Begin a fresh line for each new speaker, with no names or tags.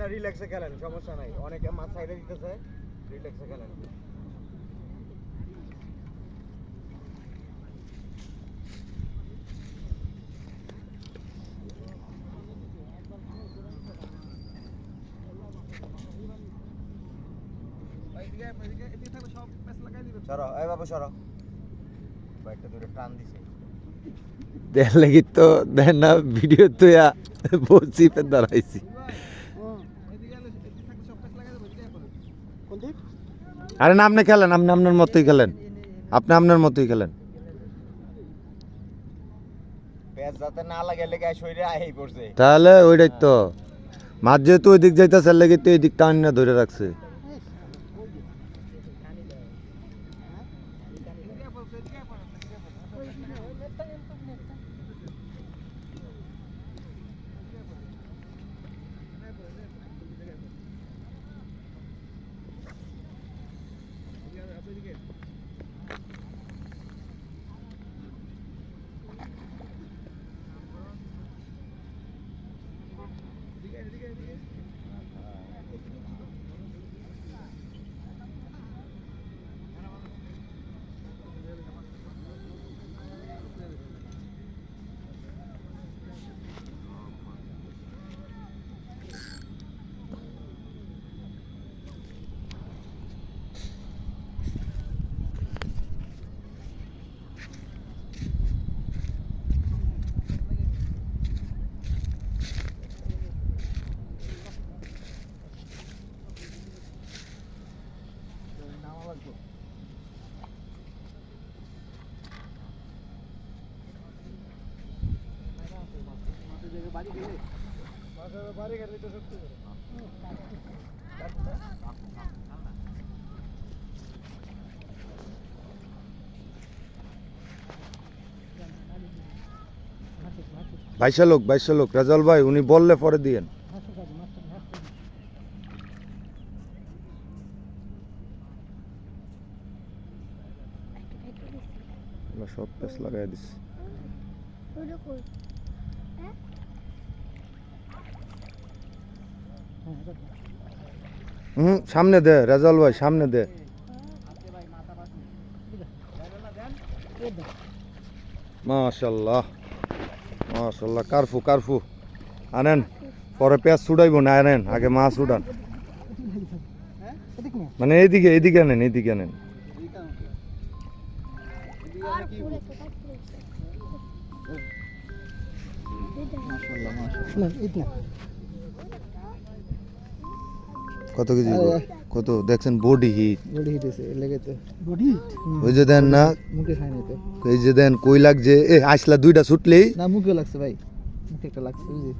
না রিল্যাক্সে খেলেন, সমস্যা নাই। অনেকে মাছ সাইডে দিতেছে রিল্যাক্সে খেলেন। সরো, এই বাবু সরো। বাইকটা ধরে টান দিছে।
দেখ লাগি তো দেখ না, ভিডিও তো বলছি ফের দাঁড়াইছি। আরে না আপনি খেলেন আপনি আপনার মতোই খেলেন। আপনি আপনার মতোই খেলেন। তাহলে ওইটাই তো। মাছ যেহেতু ওই দিক যাইতেছে লেগে তো এই দিক টান না ধরে রাখছে। বাইশে লোক বাইশে লোক। রেজাল ভাই উনি বললে পরে দিয়েন। সব পেস লাগাই দিছি। হুম সামনে দে রেজাল ভাই সামনে দে। মাশাল্লাহ মাশাল্লাহ কারফু কারফু। আনেন পরে পেঁয়াজ ছুটাইব না আনেন আগে মাছ উঠান। মানে এইদিকে এইদিকে আনেন এইদিকে আনেন। কত কেজি কত? দেখছেন বডি হিট
বডি হিট আছে লেগে তো বডি
ওই যে দেন না?
মুখে খায়নি তো।
এই যে দেন কই লাগছে? এ আসলা দুইটা ছুটলেই?
না মুখে লাগছে ভাই। মুখে একটা লাগছে বুঝলি?